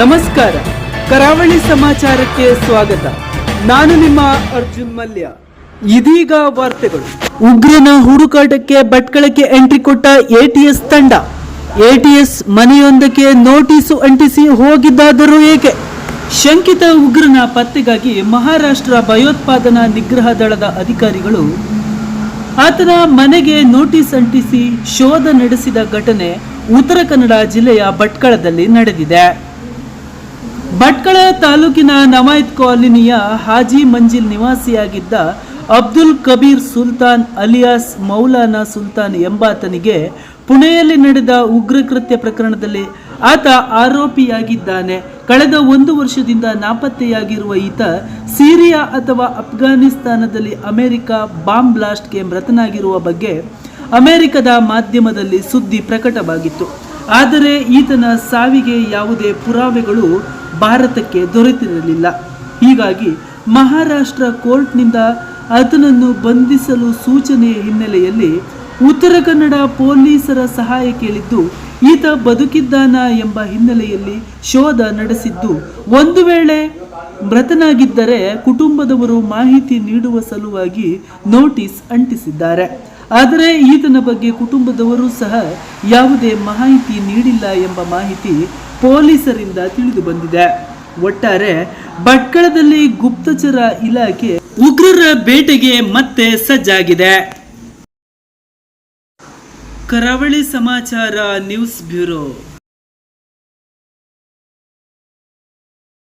ನಮಸ್ಕಾರ. ಕರಾವಳಿ ಸಮಾಚಾರಕ್ಕೆ ಸ್ವಾಗತ. ನಾನು ನಿಮ್ಮ ಅರ್ಜುನ್ ಮಲ್ಯ. ಇದೀಗ ವಾರ್ತೆಗಳು. ಉಗ್ರನ ಹುಡುಕಾಟಕ್ಕೆ ಭಟ್ಕಳಕ್ಕೆ ಎಂಟ್ರಿ ಕೊಟ್ಟ ಎಟಿಎಸ್ ತಂಡ. ಎಟಿಎಸ್ ಮನೆಯೊಂದಕ್ಕೆ ನೋಟಿಸು ಅಂಟಿಸಿ ಹೋಗಿದ್ದಾದರೂ ಏಕೆ? ಶಂಕಿತ ಉಗ್ರನ ಪತ್ತೆಗಾಗಿ ಮಹಾರಾಷ್ಟ್ರ ಭಯೋತ್ಪಾದನಾ ನಿಗ್ರಹ ದಳದ ಅಧಿಕಾರಿಗಳು ಆತನ ಮನೆಗೆ ನೋಟಿಸ್ ಅಂಟಿಸಿ ಶೋಧ ನಡೆಸಿದ ಘಟನೆ ಉತ್ತರ ಕನ್ನಡ ಜಿಲ್ಲೆಯ ಭಟ್ಕಳದಲ್ಲಿ ನಡೆದಿದೆ. ಭಟ್ಕಳ ತಾಲೂಕಿನ ನವಾಯತ್ ಕಾಲೋನಿಯ ಹಾಜಿ ಮಂಜಿಲ್ ನಿವಾಸಿಯಾಗಿದ್ದ ಅಬ್ದುಲ್ ಕಬೀರ್ ಸುಲ್ತಾನ್ ಅಲಿಯಾಸ್ ಮೌಲಾನಾ ಸುಲ್ತಾನ್ ಎಂಬಾತನಿಗೆ ಪುಣೆಯಲ್ಲಿ ನಡೆದ ಉಗ್ರ ಕೃತ್ಯ ಪ್ರಕರಣದಲ್ಲಿ ಆತ ಆರೋಪಿಯಾಗಿದ್ದಾನೆ. ಕಳೆದ ಒಂದು ವರ್ಷದಿಂದ ನಾಪತ್ತೆಯಾಗಿರುವ ಈತ ಸಿರಿಯಾ ಅಥವಾ ಅಫ್ಘಾನಿಸ್ತಾನದಲ್ಲಿ ಅಮೆರಿಕ ಬಾಂಬ್ ಬ್ಲಾಸ್ಟ್ಗೆ ಮೃತನಾಗಿರುವ ಬಗ್ಗೆ ಅಮೆರಿಕದ ಮಾಧ್ಯಮದಲ್ಲಿ ಸುದ್ದಿ ಪ್ರಕಟವಾಗಿತ್ತು. ಆದರೆ ಈತನ ಸಾವಿಗೆ ಯಾವುದೇ ಪುರಾವೆಗಳು ಭಾರತಕ್ಕೆ ದೊರೆತಿರಲಿಲ್ಲ. ಹೀಗಾಗಿ ಮಹಾರಾಷ್ಟ್ರ ಕೋರ್ಟ್ನಿಂದ ಆತನನ್ನು ಬಂಧಿಸಲು ಸೂಚನೆಯ ಹಿನ್ನೆಲೆಯಲ್ಲಿ ಉತ್ತರ ಕನ್ನಡ ಪೊಲೀಸರ ಸಹಾಯ ಕೇಳಿದ್ದು, ಈತ ಬದುಕಿದ್ದಾನ ಎಂಬ ಹಿನ್ನೆಲೆಯಲ್ಲಿ ಶೋಧ ನಡೆಸಿದ್ದು. ಒಂದು ವೇಳೆ ಮೃತನಾಗಿದ್ದರೆ ಕುಟುಂಬದವರು ಮಾಹಿತಿ ನೀಡುವ ಸಲುವಾಗಿ ನೋಟಿಸ್ ಅಂಟಿಸಿದ್ದಾರೆ. ಆದರೆ ಈತನ ಬಗ್ಗೆ ಕುಟುಂಬದವರು ಸಹ ಯಾವುದೇ ಮಾಹಿತಿ ನೀಡಿಲ್ಲ ಎಂಬ ಮಾಹಿತಿ ಪೊಲೀಸರಿಂದ ತಿಳಿದು ಬಂದಿದೆ. ಒಟ್ಟಾರೆ ಭಟ್ಕಳದಲ್ಲಿ ಗುಪ್ತಚರ ಇಲಾಖೆ ಉಗ್ರರ ಬೇಟೆಗೆ ಮತ್ತೆ ಸಜ್ಜಾಗಿದೆ. ಕರಾವಳಿ ಸಮಾಚಾರ ನ್ಯೂಸ್ ಬ್ಯೂರೋ.